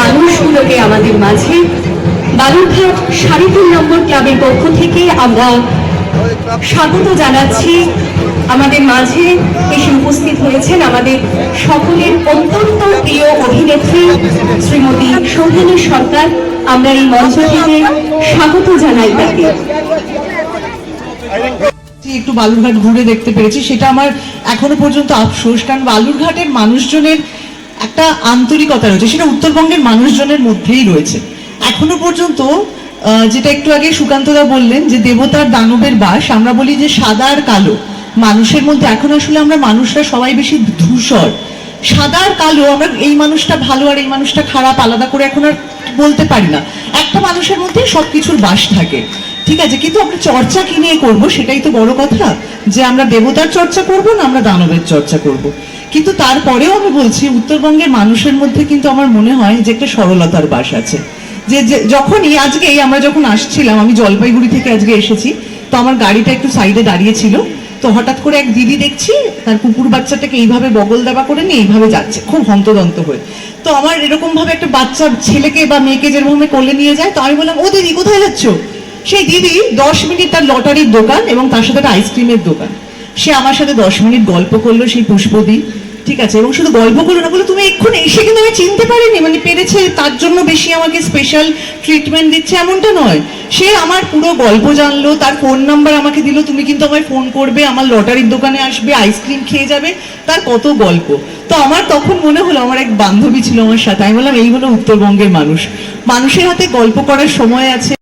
মানুষগুলোকে আমাদের মাঝে। বালুরঘাট তিন নম্বর ক্লাবের পক্ষ থেকে আমরা স্বাগত জানাচ্ছি। আমাদের মাঝে এসে উপস্থিত হয়েছেন আমাদের সকলের অত্যন্ত প্রিয় অভিনেত্রী শ্রীমতী সৌহিনী সরকার। আমরা এই মঞ্চ থেকে স্বাগত জানাই তাকে। একটু বালুরঘাট ঘুরে দেখতে পেরেছি, সেটা আমার এখনও পর্যন্ত আফসোস, কারণ বালুরঘাটের মানুষজনের একটা আন্তরিকতা রয়েছে, সেটা উত্তরবঙ্গের মানুষজনের মধ্যেই রয়েছে। এখনও পর্যন্ত যেটা একটু আগে সুকান্তদা বললেন যে দেবতার দানবের বাস, আমরা বলি যে সাদা আর কালো। মানুষের মধ্যে এখন আসলে আমরা মানুষরা সবাই বেশি ধূসর। সাদা আর কালো, আমরা এই মানুষটা ভালো আর এই মানুষটা খারাপ আলাদা করে এখন আর বলতে পারি না। একটা মানুষের মধ্যে সব কিছুর বাস থাকে। ঠিক আছে, কিন্তু আমরা চর্চা কি নিয়ে করব সেটাই তো বড় কথা। যে আমরা দেবতার চর্চা করব না আমরা দানবের চর্চা করব। কিন্তু তারপরেও আমি বলছি, উত্তরবঙ্গের মানুষের মধ্যে কিন্তু আমার মনে হয় যে একটা সরলতার বাস আছে। যে যখনই, আজকে আমরা যখন আসছিলাম, আমি জলপাইগুড়ি থেকে আজকে এসেছি, তো আমার গাড়িটা একটু সাইডে দাঁড়িয়ে ছিল, তো হঠাৎ করে এক দিদি দেখছি, তার কুকুর বাচ্চাটাকে এইভাবে বগল দেওয়া করে নিয়ে এইভাবে যাচ্ছে, খুব হন্তদন্ত হয়ে। তো আমার এরকম ভাবে একটা বাচ্চা ছেলেকে বা মেয়েকে যেরকম কোলে নিয়ে যায়, তো আমি বললাম, ও দিদি, কোথায় যাচ্ছ? সেই দিদি দশ মিনিট তার লটারির দোকান এবং তার সাথে একটা আইসক্রিমের দোকান। সে আমার সাথে দশ মিনিট গল্প করল সেই পুষ্পদি, ঠিক আছে? এবং শুধু গল্প করল না বলে তুমি এক্ষুনি এসে কিন্তু আমি চিনতে পারিনি মানে পেরেছে তার জন্য বেশি আমাকে স্পেশাল ট্রিটমেন্ট দিচ্ছে। এমনটা নয়। সে আমার পুরো গল্প জানলো, তার ফোন নাম্বার আমাকে দিল, তুমি কিন্তু আমায় ফোন করবে, আমার লটারির দোকানে আসবে আইসক্রিম খেয়ে যাবে। তার কত গল্প। তো আমার তখন মনে হলো, আমার এক বান্ধবী ছিল আমার সাথে, আমি বললাম, এই হলো উত্তরবঙ্গের মানুষ। মানুষের হাতে গল্প করার সময় আছে।